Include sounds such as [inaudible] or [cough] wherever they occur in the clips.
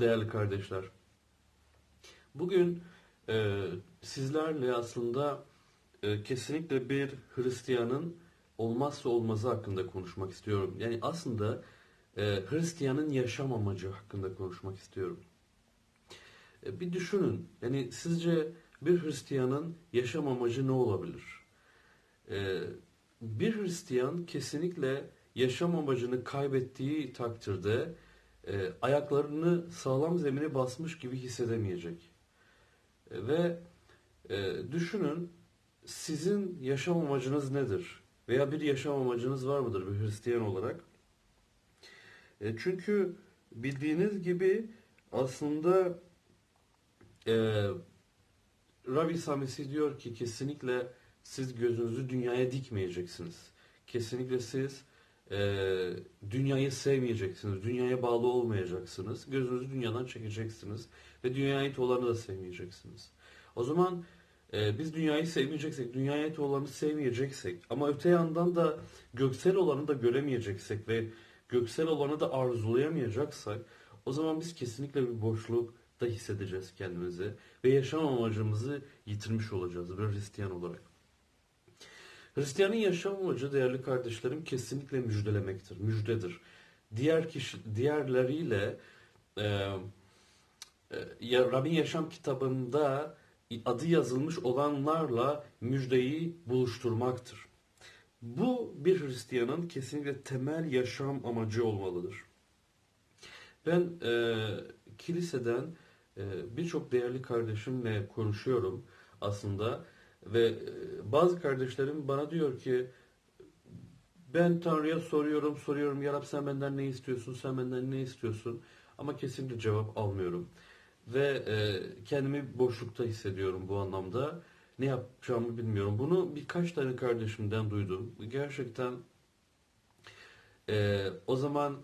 Değerli kardeşler. Bugün e, sizlerle aslında e, kesinlikle bir Hristiyanın olmazsa olmazı hakkında konuşmak istiyorum. Yani aslında e, Hristiyanın yaşam amacı hakkında konuşmak istiyorum. E, bir düşünün. Yani sizce bir Hristiyanın yaşam amacı ne olabilir? E, bir Hristiyan kesinlikle yaşam amacını kaybettiği takdirde e, ayaklarını sağlam zemine basmış gibi hissedemeyecek. E, ve e, düşünün sizin yaşam amacınız nedir? Veya bir yaşam amacınız var mıdır bir Hristiyan olarak? E, çünkü bildiğiniz gibi aslında e, Rabbi Samisi diyor ki kesinlikle siz gözünüzü dünyaya dikmeyeceksiniz. Kesinlikle siz e, dünyayı sevmeyeceksiniz. Dünyaya bağlı olmayacaksınız. Gözünüzü dünyadan çekeceksiniz. Ve dünyaya ait olanı da sevmeyeceksiniz. O zaman e, biz dünyayı sevmeyeceksek, dünyaya ait olanı sevmeyeceksek ama öte yandan da göksel olanı da göremeyeceksek ve göksel olanı da arzulayamayacaksak o zaman biz kesinlikle bir boşluk da hissedeceğiz kendimizi ve yaşam amacımızı yitirmiş olacağız bir Hristiyan olarak. Hristiyanın yaşam amacı değerli kardeşlerim kesinlikle müjdelemektir, müjdedir. Diğer kişi, diğerleriyle e, e, Rabbin Yaşam kitabında adı yazılmış olanlarla müjdeyi buluşturmaktır. Bu bir Hristiyanın kesinlikle temel yaşam amacı olmalıdır. Ben e, kiliseden e, birçok değerli kardeşimle konuşuyorum aslında ve e, bazı kardeşlerim bana diyor ki ben Tanrı'ya soruyorum, soruyorum. Ya Rab sen benden ne istiyorsun, sen benden ne istiyorsun? Ama kesinlikle cevap almıyorum. Ve e, kendimi boşlukta hissediyorum bu anlamda. Ne yapacağımı bilmiyorum. Bunu birkaç tane kardeşimden duydum. Gerçekten e, o zaman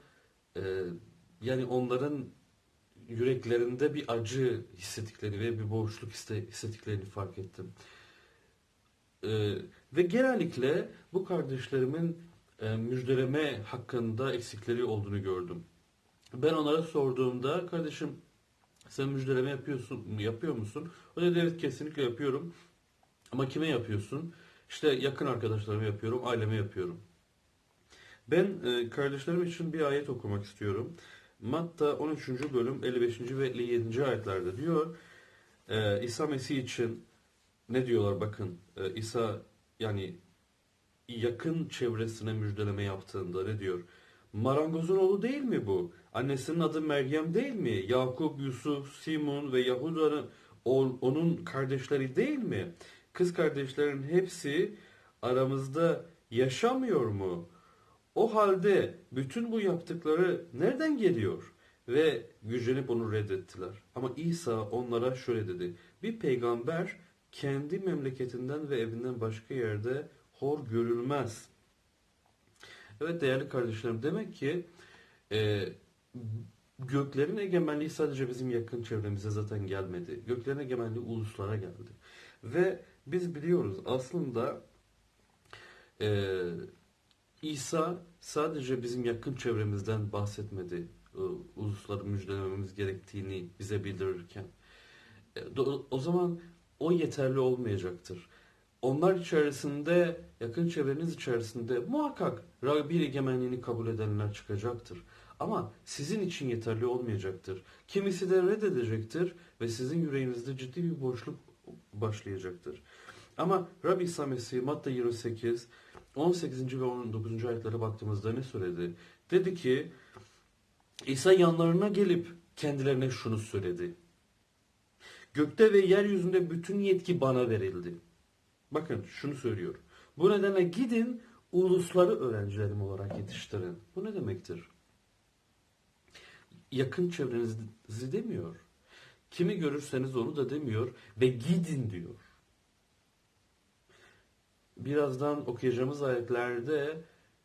e, yani onların yüreklerinde bir acı hissettiklerini ve bir boşluk hissettiklerini fark ettim. Ee, ve genellikle bu kardeşlerimin e, müjdeleme hakkında eksikleri olduğunu gördüm. Ben onlara sorduğumda kardeşim sen müjdeleme yapıyorsun, yapıyor musun? O dedi evet kesinlikle yapıyorum. Ama kime yapıyorsun? İşte yakın arkadaşlarıma yapıyorum, aileme yapıyorum. Ben e, kardeşlerim için bir ayet okumak istiyorum. Matta 13. bölüm 55. ve 57. ayetlerde diyor. E, İsa Mesih için ne diyorlar bakın e, İsa yani yakın çevresine müjdeleme yaptığında ne diyor? Marangozun oğlu değil mi bu? Annesinin adı Meryem değil mi? Yakup, Yusuf, Simon ve Yahuda'nın onun kardeşleri değil mi? Kız kardeşlerin hepsi aramızda yaşamıyor mu? O halde bütün bu yaptıkları nereden geliyor? Ve gücenip onu reddettiler. Ama İsa onlara şöyle dedi. Bir peygamber kendi memleketinden ve evinden başka yerde hor görülmez. Evet değerli kardeşlerim demek ki e, göklerin egemenliği sadece bizim yakın çevremize zaten gelmedi. Göklerin egemenliği uluslara geldi. Ve biz biliyoruz aslında e, İsa sadece bizim yakın çevremizden bahsetmedi. E, ulusları müjdelememiz gerektiğini bize bildirirken. E, o zaman o yeterli olmayacaktır. Onlar içerisinde, yakın çevreniz içerisinde muhakkak bir egemenliğini kabul edenler çıkacaktır. Ama sizin için yeterli olmayacaktır. Kimisi de reddedecektir ve sizin yüreğinizde ciddi bir boşluk başlayacaktır. Ama Rabbi İsa Mesih Matta 28, 18. ve 19. ayetlere baktığımızda ne söyledi? Dedi ki İsa yanlarına gelip kendilerine şunu söyledi. Gökte ve yeryüzünde bütün yetki bana verildi. Bakın şunu söylüyor. Bu nedenle gidin ulusları öğrencilerim olarak yetiştirin. Bu ne demektir? Yakın çevrenizi demiyor. Kimi görürseniz onu da demiyor ve gidin diyor. Birazdan okuyacağımız ayetlerde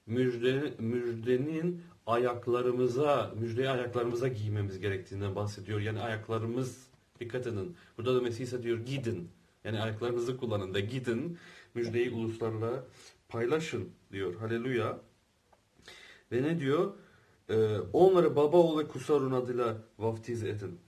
müjde, müjdenin ayaklarımıza, müjdeyi ayaklarımıza giymemiz gerektiğinden bahsediyor. Yani ayaklarımız Dikkat edin. Burada da Mesih ise diyor gidin. Yani ayaklarınızı kullanın da gidin. Müjdeyi uluslarla paylaşın diyor. Haleluya. Ve ne diyor? Ee, onları baba oğlu ve Kusarun adıyla vaftiz edin.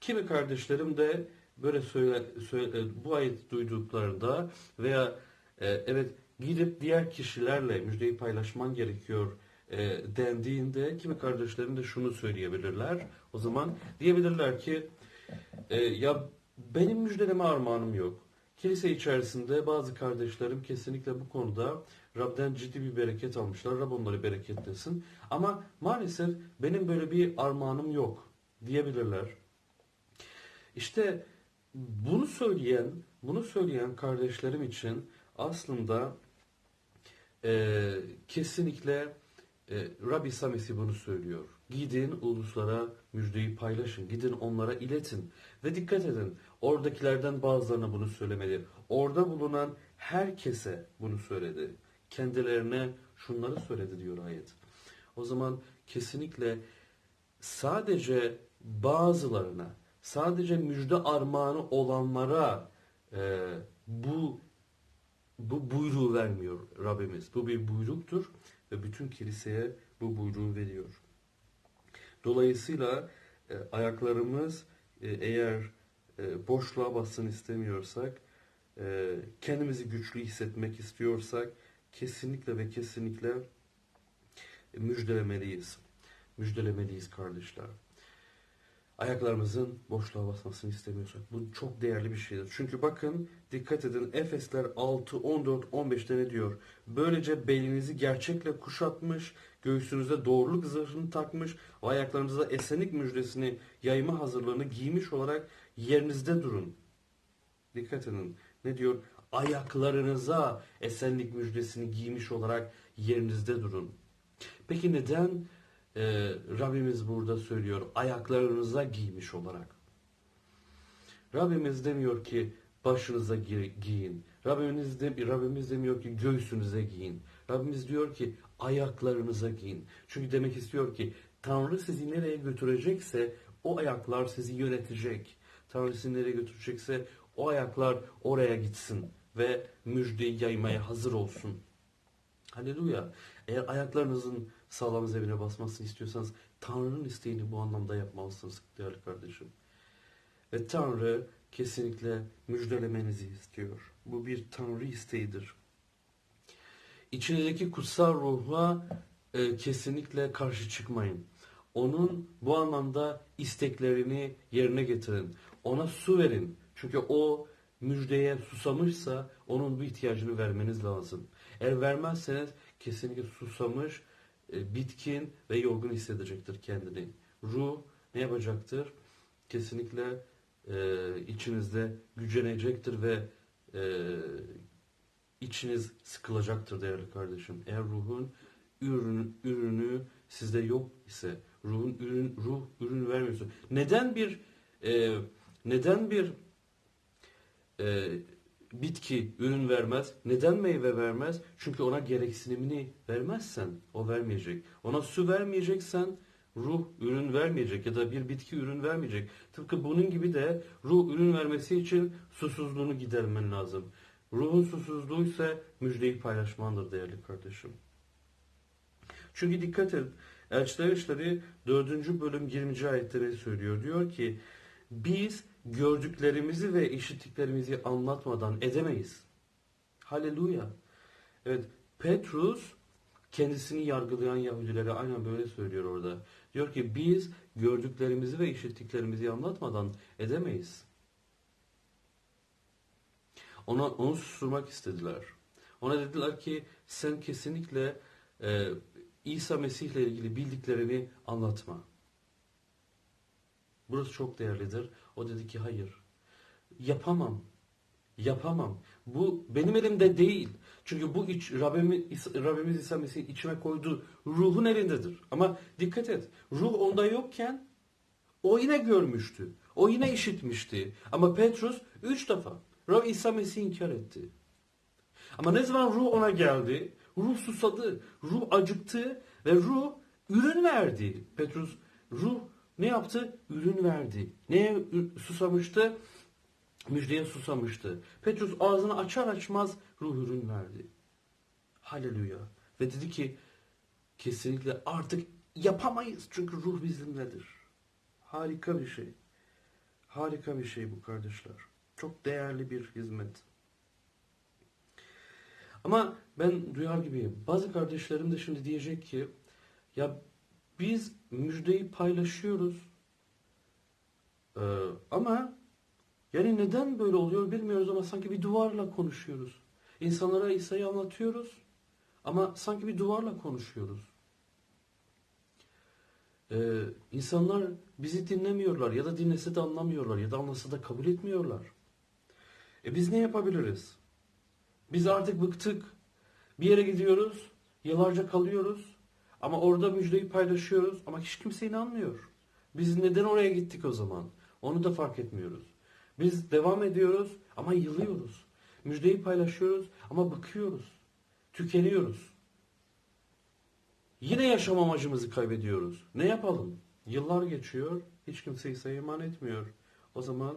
Kimi kardeşlerim de böyle söyle, söyle- e, bu ayet duyduklarında veya e, evet gidip diğer kişilerle müjdeyi paylaşman gerekiyor e, dendiğinde kimi kardeşlerim de şunu söyleyebilirler. O zaman diyebilirler ki e, ya benim müjdeleme armağanım yok. Kilise içerisinde bazı kardeşlerim kesinlikle bu konuda Rab'den ciddi bir bereket almışlar. Rab onları bereketlesin. Ama maalesef benim böyle bir armağanım yok diyebilirler. İşte bunu söyleyen, bunu söyleyen kardeşlerim için aslında e, kesinlikle e, Rabbi İsa Mesih bunu söylüyor. Gidin uluslara müjdeyi paylaşın. Gidin onlara iletin. Ve dikkat edin. Oradakilerden bazılarına bunu söylemedi. Orada bulunan herkese bunu söyledi. Kendilerine şunları söyledi diyor ayet. O zaman kesinlikle sadece bazılarına, sadece müjde armağanı olanlara e, bu bu buyruğu vermiyor Rabbimiz. Bu bir buyruktur ve bütün kiliseye bu buyruğu veriyor. Dolayısıyla e, ayaklarımız e, eğer e, boşluğa bassın istemiyorsak, e, kendimizi güçlü hissetmek istiyorsak kesinlikle ve kesinlikle müjdelemeliyiz. Müjdelemeliyiz kardeşler. Ayaklarımızın boşluğa basmasını istemiyorsak. Bu çok değerli bir şeydir. Çünkü bakın dikkat edin Efesler 6, 14, 15'te ne diyor? Böylece belinizi gerçekle kuşatmış, göğsünüze doğruluk zırhını takmış ve ayaklarınıza esenlik müjdesini yayma hazırlığını giymiş olarak yerinizde durun. Dikkat edin. Ne diyor? Ayaklarınıza esenlik müjdesini giymiş olarak yerinizde durun. Peki neden e, Rabbimiz burada söylüyor ayaklarınıza giymiş olarak? Rabbimiz demiyor ki başınıza gi- giyin. Rabbimiz, de, Rabbimiz demiyor ki göğsünüze giyin. Rabbimiz diyor ki ayaklarınıza giyin. Çünkü demek istiyor ki Tanrı sizi nereye götürecekse o ayaklar sizi yönetecek. Tanrı sizi nereye götürecekse o ayaklar oraya gitsin ve müjdeyi yaymaya hazır olsun. Halleluya. Eğer ayaklarınızın sağlam zemine basmasını istiyorsanız Tanrı'nın isteğini bu anlamda yapmalısınız değerli kardeşim. Ve Tanrı kesinlikle müjdelemenizi istiyor. Bu bir Tanrı isteğidir. İçinizdeki kutsal ruha e, kesinlikle karşı çıkmayın. Onun bu anlamda isteklerini yerine getirin. Ona su verin. Çünkü o müjdeye susamışsa onun bu ihtiyacını vermeniz lazım. Eğer vermezseniz kesinlikle susamış, bitkin ve yorgun hissedecektir kendini. Ruh ne yapacaktır? Kesinlikle e, içinizde gücenecektir ve e, içiniz sıkılacaktır değerli kardeşim. Eğer ruhun ürünü, ürünü sizde yok ise, ruhun ürün, ruh ürün vermiyorsa, neden bir e, neden bir e, bitki ürün vermez? Neden meyve vermez? Çünkü ona gereksinimini vermezsen o vermeyecek. Ona su vermeyeceksen ruh ürün vermeyecek ya da bir bitki ürün vermeyecek. Tıpkı bunun gibi de ruh ürün vermesi için susuzluğunu gidermen lazım. Ruhun susuzluğu ise müjdeyi paylaşmandır değerli kardeşim. Çünkü dikkat et. Elçiler İşleri 4. bölüm 20. ayette ne söylüyor? Diyor ki biz gördüklerimizi ve işittiklerimizi anlatmadan edemeyiz. Haleluya. Evet Petrus kendisini yargılayan Yahudilere aynen böyle söylüyor orada. Diyor ki biz gördüklerimizi ve işittiklerimizi anlatmadan edemeyiz. Ona, onu susturmak istediler. Ona dediler ki sen kesinlikle e, İsa Mesih ile ilgili bildiklerini anlatma. Burası çok değerlidir. O dedi ki hayır. Yapamam. Yapamam. Bu benim elimde değil. Çünkü bu iç, Rabbimiz, Rabbimiz İsa Mesih'in içime koyduğu ruhun elindedir. Ama dikkat et. Ruh onda yokken o yine görmüştü. O yine işitmişti. Ama Petrus üç defa Rab İsa Mesih'i inkar etti. Ama ne zaman ruh ona geldi, ruh susadı, ruh acıktı ve ruh ürün verdi. Petrus ruh ne yaptı? Ürün verdi. Neye susamıştı? Müjdeye susamıştı. Petrus ağzını açar açmaz ruh ürün verdi. Haleluya. Ve dedi ki kesinlikle artık yapamayız çünkü ruh bizimledir. Harika bir şey. Harika bir şey bu kardeşler. Çok değerli bir hizmet. Ama ben duyar gibiyim. Bazı kardeşlerim de şimdi diyecek ki ya biz müjdeyi paylaşıyoruz Ee, ama yani neden böyle oluyor bilmiyoruz ama sanki bir duvarla konuşuyoruz. İnsanlara İsa'yı anlatıyoruz ama sanki bir duvarla konuşuyoruz. Ee, insanlar bizi dinlemiyorlar ya da dinlese de anlamıyorlar ya da anlasa da kabul etmiyorlar. E biz ne yapabiliriz? Biz artık bıktık. Bir yere gidiyoruz, yıllarca kalıyoruz ama orada müjdeyi paylaşıyoruz ama hiç kimse inanmıyor. Biz neden oraya gittik o zaman? Onu da fark etmiyoruz. Biz devam ediyoruz ama yılıyoruz. Müjdeyi paylaşıyoruz ama bıkıyoruz. Tükeniyoruz. Yine yaşam amacımızı kaybediyoruz. Ne yapalım? Yıllar geçiyor, hiç kimse İsa'ya iman etmiyor. O zaman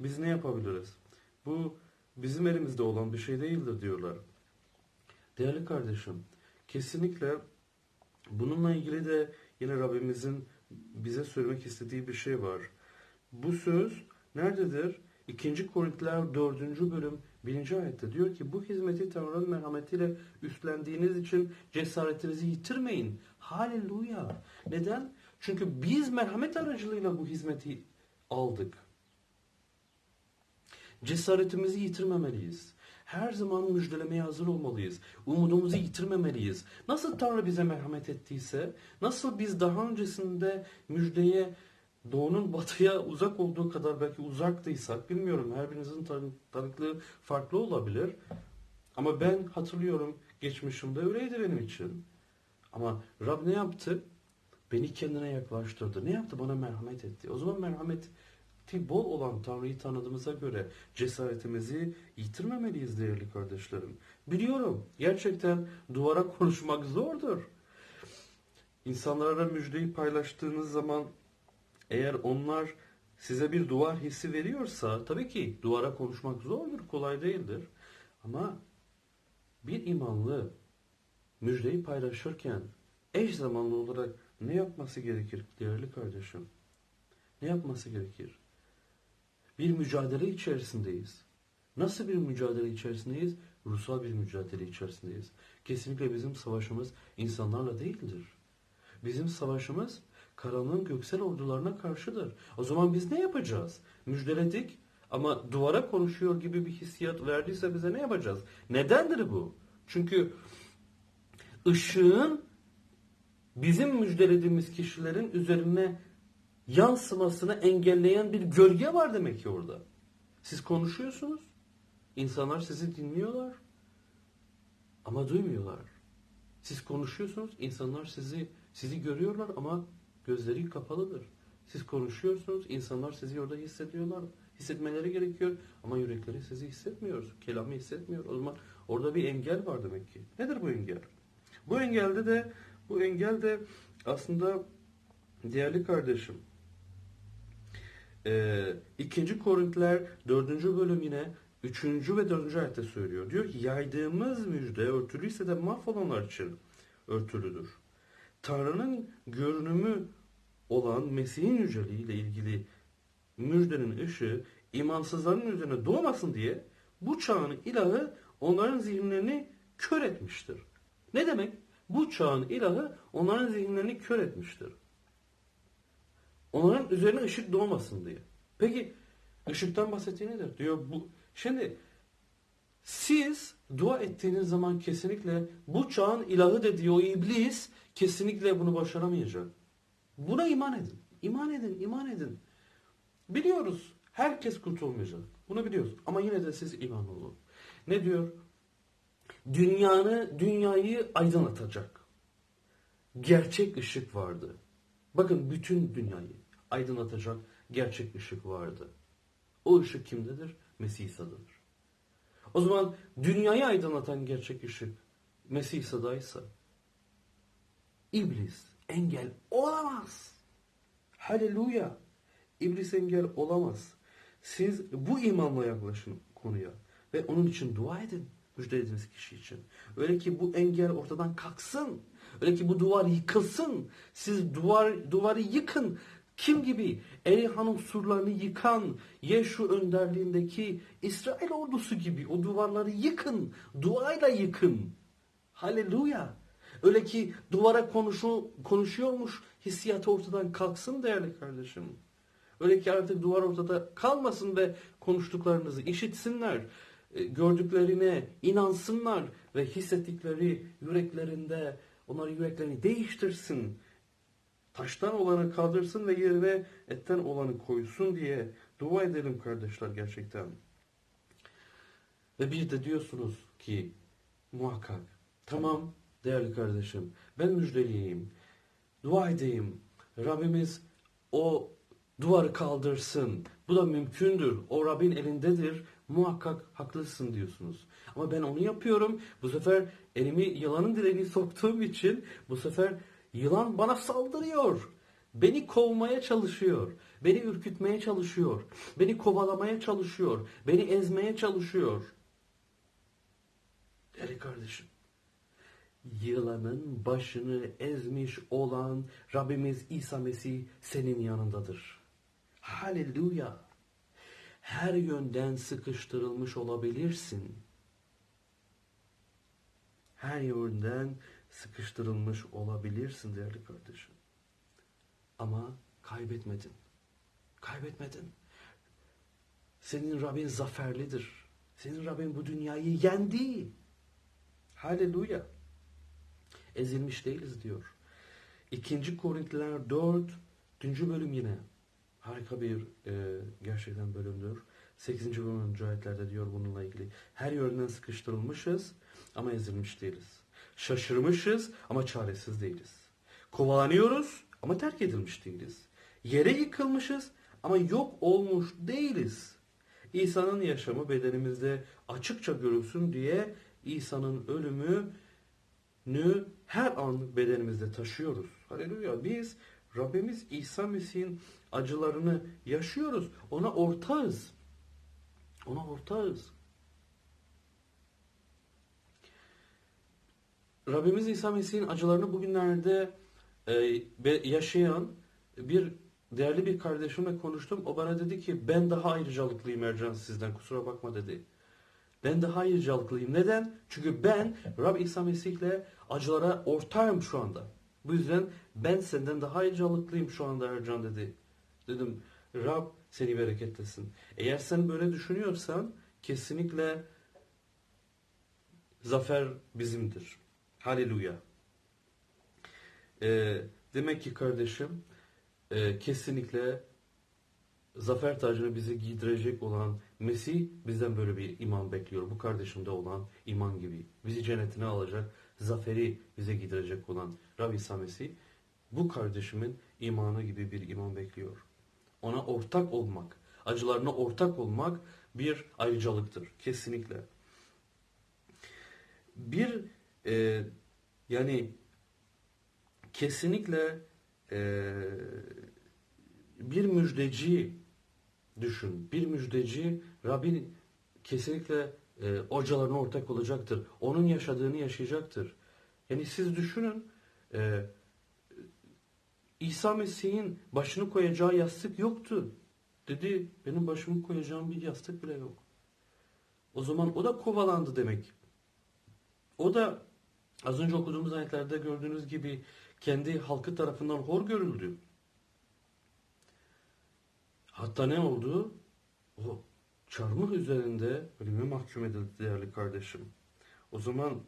biz ne yapabiliriz? Bu bizim elimizde olan bir şey değildir diyorlar. Değerli kardeşim, kesinlikle bununla ilgili de yine Rabbimizin bize söylemek istediği bir şey var. Bu söz nerededir? 2. Korintiler 4. bölüm 1. ayette diyor ki bu hizmeti Tanrı'nın merhametiyle üstlendiğiniz için cesaretinizi yitirmeyin. Haleluya. Neden? Çünkü biz merhamet aracılığıyla bu hizmeti aldık. Cesaretimizi yitirmemeliyiz. Her zaman müjdelemeye hazır olmalıyız. Umudumuzu yitirmemeliyiz. Nasıl Tanrı bize merhamet ettiyse, nasıl biz daha öncesinde müjdeye doğunun batıya uzak olduğu kadar belki uzaktıysak, bilmiyorum her birinizin tan- tanıklığı farklı olabilir. Ama ben hatırlıyorum geçmişimde öyleydi benim için. Ama Rab ne yaptı? Beni kendine yaklaştırdı. Ne yaptı? Bana merhamet etti. O zaman merhameti bol olan Tanrı'yı tanıdığımıza göre cesaretimizi yitirmemeliyiz değerli kardeşlerim. Biliyorum gerçekten duvara [laughs] konuşmak zordur. İnsanlara müjdeyi paylaştığınız zaman eğer onlar size bir duvar hissi veriyorsa tabii ki duvara konuşmak zordur, kolay değildir. Ama bir imanlı müjdeyi paylaşırken eş zamanlı olarak ne yapması gerekir değerli kardeşim? Ne yapması gerekir? Bir mücadele içerisindeyiz. Nasıl bir mücadele içerisindeyiz? Ruhsal bir mücadele içerisindeyiz. Kesinlikle bizim savaşımız insanlarla değildir. Bizim savaşımız karanlığın göksel ordularına karşıdır. O zaman biz ne yapacağız? Müjdeledik ama duvara konuşuyor gibi bir hissiyat verdiyse bize ne yapacağız? Nedendir bu? Çünkü ışığın bizim müjdelediğimiz kişilerin üzerine yansımasını engelleyen bir gölge var demek ki orada. Siz konuşuyorsunuz. İnsanlar sizi dinliyorlar. Ama duymuyorlar. Siz konuşuyorsunuz. insanlar sizi sizi görüyorlar ama gözleri kapalıdır. Siz konuşuyorsunuz. insanlar sizi orada hissediyorlar. Hissetmeleri gerekiyor ama yürekleri sizi hissetmiyor. Kelamı hissetmiyor. O zaman orada bir engel var demek ki. Nedir bu engel? Bu engelde de bu engel de aslında değerli kardeşim ee, 2. Korintiler 4. bölüm yine 3. ve 4. ayette söylüyor. Diyor ki yaydığımız müjde örtülüyse de mahvolanlar için örtülüdür. Tanrı'nın görünümü olan Mesih'in yüceliği ile ilgili müjdenin ışığı imansızların üzerine doğmasın diye bu çağın ilahı onların zihinlerini kör etmiştir. Ne demek? Bu çağın ilahı onların zihinlerini kör etmiştir. Onların üzerine ışık doğmasın diye. Peki ışıktan bahsettiği nedir? Diyor bu. Şimdi siz dua ettiğiniz zaman kesinlikle bu çağın ilahı dediği o iblis kesinlikle bunu başaramayacak. Buna iman edin. İman edin, iman edin. Biliyoruz. Herkes kurtulmayacak. Bunu biliyoruz. Ama yine de siz iman olun. Ne diyor? Dünyanı, dünyayı aydınlatacak. Gerçek ışık vardı. Bakın bütün dünyayı aydınlatacak gerçek ışık vardı. O ışık kimdedir? Mesih İsa'dadır. O zaman dünyayı aydınlatan gerçek ışık Mesih İsa'daysa İblis engel olamaz. Haleluya. İblis engel olamaz. Siz bu imanla yaklaşın konuya ve onun için dua edin müjdelediğiniz kişi için. Öyle ki bu engel ortadan kalksın. Öyle ki bu duvar yıkılsın. Siz duvar duvarı yıkın. Kim gibi? Erihan'ın surlarını yıkan Yeşu önderliğindeki İsrail ordusu gibi o duvarları yıkın. Duayla yıkın. Haleluya. Öyle ki duvara konuşu, konuşuyormuş hissiyatı ortadan kalksın değerli kardeşim. Öyle ki artık duvar ortada kalmasın ve konuştuklarınızı işitsinler. e, Gördüklerine inansınlar ve hissettikleri yüreklerinde onların yüreklerini değiştirsin. Taştan olanı kaldırsın ve yerine etten olanı koysun diye dua edelim kardeşler gerçekten. Ve bir de diyorsunuz ki muhakkak tamam değerli kardeşim ben müjdeleyeyim. Dua edeyim. Rabbimiz o duvarı kaldırsın. Bu da mümkündür. O Rabbin elindedir. Muhakkak haklısın diyorsunuz. Ama ben onu yapıyorum. Bu sefer elimi yılanın direğine soktuğum için bu sefer yılan bana saldırıyor. Beni kovmaya çalışıyor. Beni ürkütmeye çalışıyor. Beni kovalamaya çalışıyor. Beni ezmeye çalışıyor. Değerli kardeşim. Yılanın başını ezmiş olan Rabbimiz İsa Mesih senin yanındadır. Haleluya. Her yönden sıkıştırılmış olabilirsin. Her yönden sıkıştırılmış olabilirsin değerli kardeşim. Ama kaybetmedin. Kaybetmedin. Senin Rabbin zaferlidir. Senin Rabbin bu dünyayı yendi. Haleluya. Ezilmiş değiliz diyor. İkinci Korintliler 4. bölüm yine. Harika bir e, gerçekten bölümdür. 8. ve 10. ayetlerde diyor bununla ilgili. Her yönden sıkıştırılmışız ama ezilmiş değiliz. Şaşırmışız ama çaresiz değiliz. Kovalanıyoruz ama terk edilmiş değiliz. Yere yıkılmışız ama yok olmuş değiliz. İsa'nın yaşamı bedenimizde açıkça görülsün diye İsa'nın ölümünü her an bedenimizde taşıyoruz. Haleluya. Biz Rabbimiz İsa Mesih'in acılarını yaşıyoruz. Ona ortağız. Ona ortağız. Rabbimiz İsa Mesih'in acılarını bugünlerde e, yaşayan bir değerli bir kardeşimle konuştum. O bana dedi ki ben daha ayrıcalıklıyım Ercan sizden kusura bakma dedi. Ben daha ayrıcalıklıyım. Neden? Çünkü ben Rab İsa Mesih'le acılara ortağım şu anda. Bu yüzden ben senden daha ayrıcalıklıyım şu anda Ercan dedi. Dedim Rab seni bereketlesin. Eğer sen böyle düşünüyorsan kesinlikle zafer bizimdir. Haleluya. Ee, demek ki kardeşim e, kesinlikle zafer tacını bize giydirecek olan Mesih bizden böyle bir iman bekliyor. Bu kardeşimde olan iman gibi. Bizi cennetine alacak, zaferi bize giydirecek olan Rabbi İsa Mesih bu kardeşimin imanı gibi bir iman bekliyor. Ona ortak olmak, acılarına ortak olmak bir ayrıcalıktır. Kesinlikle. Bir e, yani kesinlikle e, bir müjdeci düşün. Bir müjdeci Rabbin kesinlikle e, hocalarına ortak olacaktır. Onun yaşadığını yaşayacaktır. Yani siz düşünün e, İsa Mesih'in başını koyacağı yastık yoktu. Dedi benim başımı koyacağım bir yastık bile yok. O zaman o da kovalandı demek. O da az önce okuduğumuz ayetlerde gördüğünüz gibi kendi halkı tarafından hor görüldü. Hatta ne oldu? O çarmıh üzerinde ölüme mahkum edildi değerli kardeşim. O zaman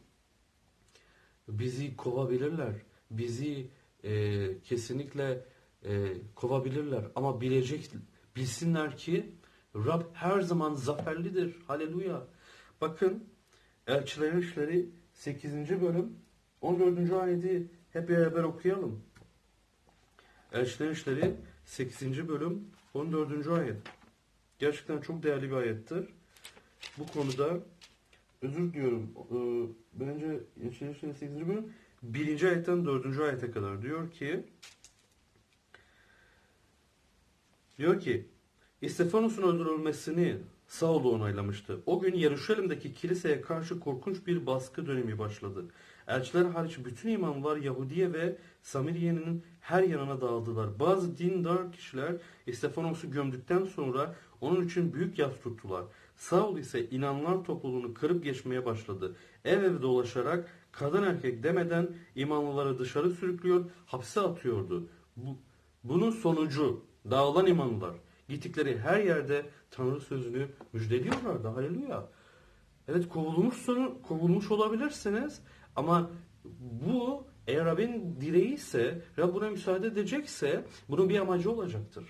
bizi kovabilirler. Bizi e, kesinlikle e, kovabilirler. Ama bilecek, bilsinler ki Rab her zaman zaferlidir. Haleluya. Bakın Elçilerin İşleri 8. bölüm 14. ayeti hep beraber okuyalım. Elçilerin İşleri 8. bölüm 14. ayet. Gerçekten çok değerli bir ayettir. Bu konuda özür diliyorum. Ee, bence Elçilerin İşleri 8. bölüm 1. ayetten 4. ayete kadar diyor ki diyor ki İstefanus'un öldürülmesini Saul onaylamıştı. O gün Yeruşalim'deki kiliseye karşı korkunç bir baskı dönemi başladı. Elçiler hariç bütün imanlar Yahudiye ve Samiriye'nin her yanına dağıldılar. Bazı dindar kişiler İstefanos'u gömdükten sonra onun için büyük yas tuttular. Saul ise inanlar topluluğunu kırıp geçmeye başladı. Ev ev dolaşarak kadın erkek demeden imanlıları dışarı sürüklüyor, hapse atıyordu. Bu, bunun sonucu dağılan imanlılar gittikleri her yerde Tanrı sözünü müjdeliyorlardı. Haleluya. Evet kovulmuşsun, kovulmuş olabilirsiniz ama bu eğer Rabbin dileği ise, Rab buna müsaade edecekse bunun bir amacı olacaktır.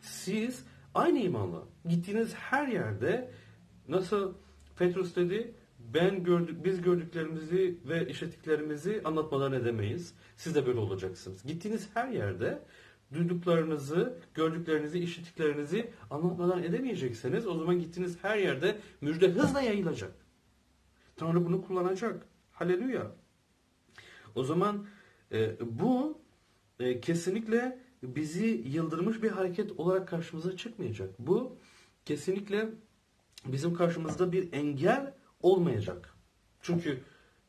Siz aynı imanla gittiğiniz her yerde nasıl Petrus dedi ben gördük, biz gördüklerimizi ve işittiklerimizi anlatmadan edemeyiz. Siz de böyle olacaksınız. Gittiğiniz her yerde duyduklarınızı, gördüklerinizi, işittiklerinizi anlatmadan edemeyecekseniz o zaman gittiğiniz her yerde müjde hızla yayılacak. Tanrı bunu kullanacak. Haleluya. O zaman e, bu e, kesinlikle bizi yıldırmış bir hareket olarak karşımıza çıkmayacak. Bu kesinlikle bizim karşımızda bir engel olmayacak. Çünkü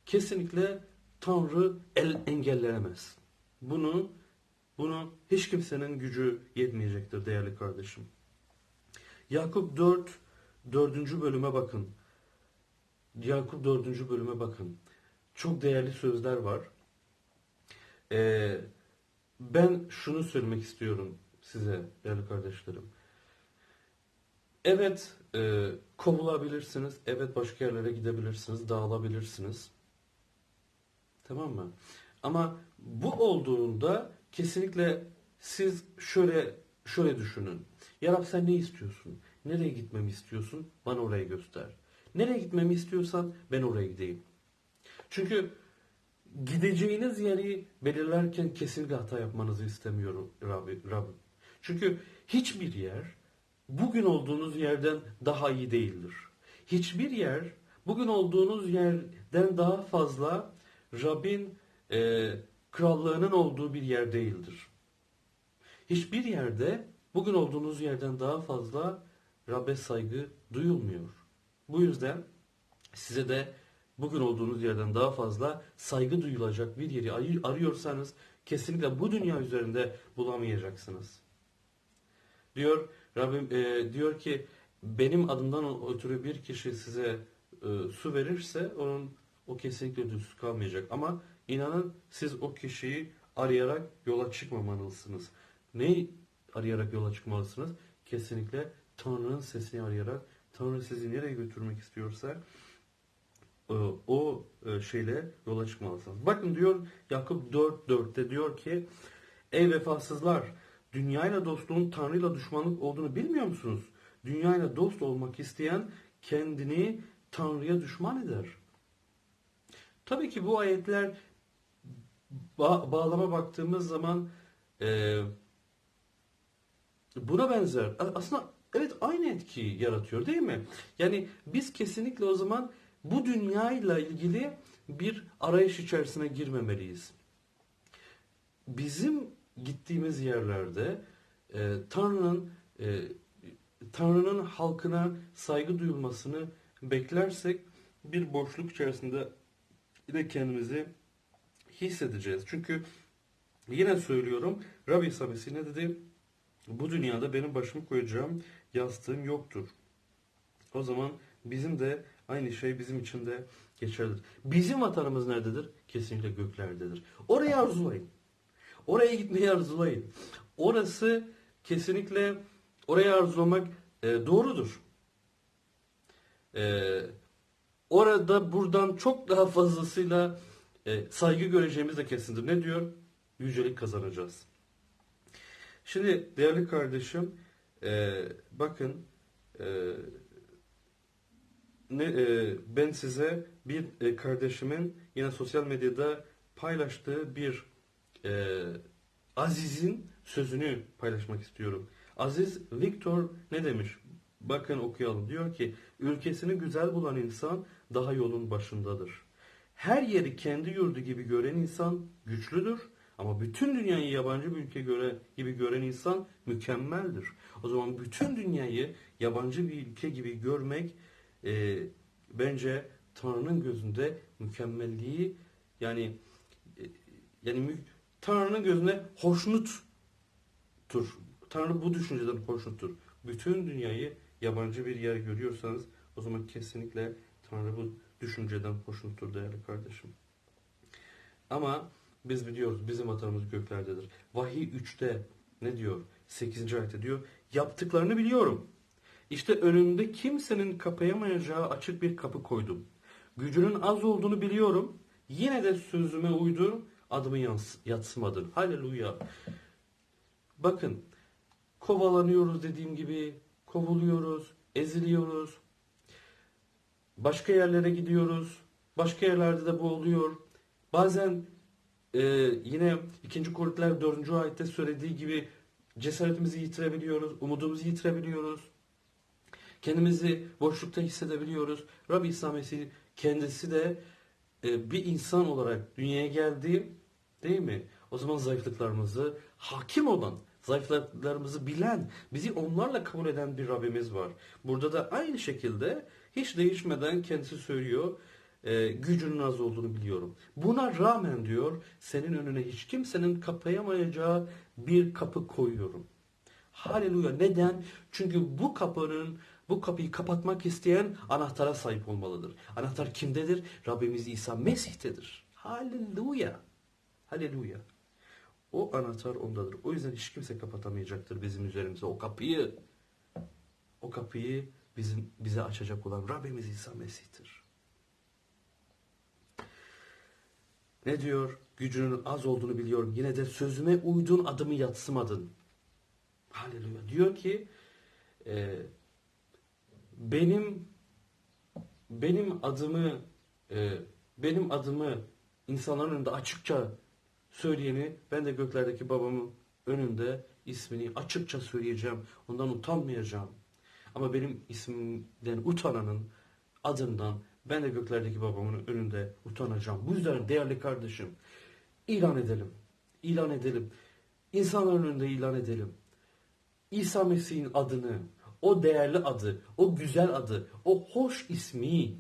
kesinlikle Tanrı el engellenemez. Bunu bunu hiç kimsenin gücü yetmeyecektir değerli kardeşim. Yakup 4 4. bölüme bakın. Yakup 4. bölüme bakın. Çok değerli sözler var. Ee, ben şunu söylemek istiyorum size değerli kardeşlerim. Evet e, kovulabilirsiniz. Evet başka yerlere gidebilirsiniz. Dağılabilirsiniz. Tamam mı? Ama bu olduğunda kesinlikle siz şöyle şöyle düşünün. Ya Rab sen ne istiyorsun? Nereye gitmemi istiyorsun? Bana orayı göster. Nereye gitmemi istiyorsan ben oraya gideyim. Çünkü gideceğiniz yeri belirlerken kesinlikle hata yapmanızı istemiyorum Rabbi, Rabbim. Çünkü hiçbir yer bugün olduğunuz yerden daha iyi değildir. Hiçbir yer bugün olduğunuz yerden daha fazla Rabbin e, krallığının olduğu bir yer değildir. Hiçbir yerde bugün olduğunuz yerden daha fazla Rabbe saygı duyulmuyor. Bu yüzden size de bugün olduğunuz yerden daha fazla saygı duyulacak bir yeri arıyorsanız kesinlikle bu dünya üzerinde bulamayacaksınız. Diyor Rabbim e, diyor ki benim adımdan ötürü bir kişi size e, su verirse onun o kesinlikle düz kalmayacak. Ama inanın siz o kişiyi arayarak yola çıkmamalısınız. Neyi arayarak yola çıkmalısınız? Kesinlikle Tanrı'nın sesini arayarak Tanrı sizi nereye götürmek istiyorsa e, o e, şeyle yola çıkmalısınız. Bakın diyor Yakup 4.4'te diyor ki Ey vefasızlar dünyayla dostluğun Tanrı'yla düşmanlık olduğunu bilmiyor musunuz? Dünyayla dost olmak isteyen kendini Tanrı'ya düşman eder. Tabii ki bu ayetler ba bağlama baktığımız zaman e, buna benzer. Aslında evet aynı etki yaratıyor değil mi? Yani biz kesinlikle o zaman bu dünyayla ilgili bir arayış içerisine girmemeliyiz. Bizim gittiğimiz yerlerde e, Tanrı'nın e, Tanrı'nın halkına saygı duyulmasını beklersek bir boşluk içerisinde de kendimizi hissedeceğiz. Çünkü yine söylüyorum Rabbi İsa Mesih ne dedi? Bu dünyada benim başımı koyacağım yastığım yoktur. O zaman bizim de aynı şey bizim için de geçerlidir. Bizim vatanımız nerededir? Kesinlikle göklerdedir. Orayı arzulayın. Oraya gitmeyi arzulayın. Orası kesinlikle orayı arzulamak e, doğrudur. E, orada buradan çok daha fazlasıyla e, saygı göreceğimiz de kesindir. Ne diyor? Yücelik kazanacağız. Şimdi değerli kardeşim e, bakın e, ne, e, ben size bir e, kardeşimin yine sosyal medyada paylaştığı bir e, Aziz'in sözünü paylaşmak istiyorum. Aziz Victor ne demiş? Bakın okuyalım. Diyor ki ülkesini güzel bulan insan daha yolun başındadır. Her yeri kendi yurdu gibi gören insan güçlüdür. Ama bütün dünyayı yabancı bir ülke göre, gibi gören insan mükemmeldir. O zaman bütün dünyayı yabancı bir ülke gibi görmek e, bence Tanrı'nın gözünde mükemmelliği Yani e, yani Tanrı'nın gözüne hoşnuttur. Tanrı bu düşünceden hoşnuttur. Bütün dünyayı yabancı bir yer görüyorsanız o zaman kesinlikle Tanrı bu düşünceden hoşnuttur değerli kardeşim. Ama biz biliyoruz bizim vatanımız göklerdedir. Vahiy 3'te ne diyor? 8. ayette diyor. Yaptıklarını biliyorum. İşte önünde kimsenin kapayamayacağı açık bir kapı koydum. Gücünün az olduğunu biliyorum. Yine de sözüme uydun, adımı yatsımadın. Haleluya. Bakın, kovalanıyoruz dediğim gibi, kovuluyoruz, eziliyoruz. Başka yerlere gidiyoruz. Başka yerlerde de bu oluyor. Bazen e, yine 2. Korintiler 4. ayette söylediği gibi cesaretimizi yitirebiliyoruz, umudumuzu yitirebiliyoruz. Kendimizi boşlukta hissedebiliyoruz. Rabbi İsa Mesih kendisi de e, bir insan olarak dünyaya geldi değil mi? O zaman zayıflıklarımızı hakim olan, zayıflıklarımızı bilen, bizi onlarla kabul eden bir Rabbimiz var. Burada da aynı şekilde hiç değişmeden kendisi söylüyor. e, gücünün az olduğunu biliyorum. Buna rağmen diyor senin önüne hiç kimsenin kapayamayacağı bir kapı koyuyorum. Haleluya. Neden? Çünkü bu kapının bu kapıyı kapatmak isteyen anahtara sahip olmalıdır. Anahtar kimdedir? Rabbimiz İsa Mesih'tedir. Haleluya. Haleluya. O anahtar ondadır. O yüzden hiç kimse kapatamayacaktır bizim üzerimize o kapıyı. O kapıyı bizim bize açacak olan Rabbimiz İsa Mesih'tir. Ne diyor? Gücünün az olduğunu biliyorum. Yine de sözüme uydun adımı yatsımadın. Haleluya. Diyor ki e, benim benim adımı e, benim adımı insanların önünde açıkça söyleyeni ben de göklerdeki babamın önünde ismini açıkça söyleyeceğim. Ondan utanmayacağım. Ama benim ismimden utananın adından ben de göklerdeki babamın önünde utanacağım. Bu yüzden değerli kardeşim ilan edelim. İlan edelim. İnsanların önünde ilan edelim. İsa Mesih'in adını, o değerli adı, o güzel adı, o hoş ismi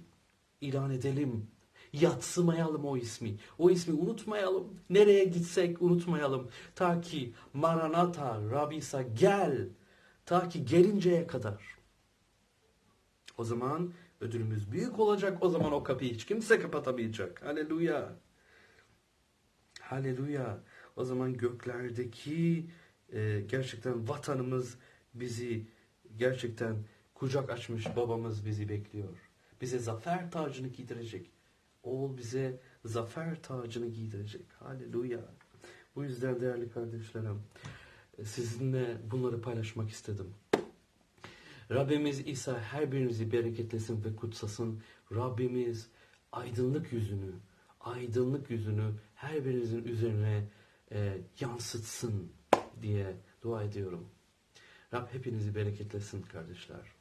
ilan edelim. Yatsımayalım o ismi. O ismi unutmayalım. Nereye gitsek unutmayalım. Ta ki Maranata, Rabbi İsa gel. Ta ki gelinceye kadar. O zaman ödülümüz büyük olacak. O zaman o kapıyı hiç kimse kapatamayacak. Haleluya. Haleluya. O zaman göklerdeki e, gerçekten vatanımız bizi gerçekten kucak açmış babamız bizi bekliyor. Bize zafer tacını giydirecek. Oğul bize zafer tacını giydirecek. Haleluya. Bu yüzden değerli kardeşlerim e, sizinle bunları paylaşmak istedim. Rabbimiz İsa her birinizi bereketlesin ve kutsasın. Rabbimiz aydınlık yüzünü, aydınlık yüzünü her birinizin üzerine e, yansıtsın diye dua ediyorum. Rab hepinizi bereketlesin kardeşler.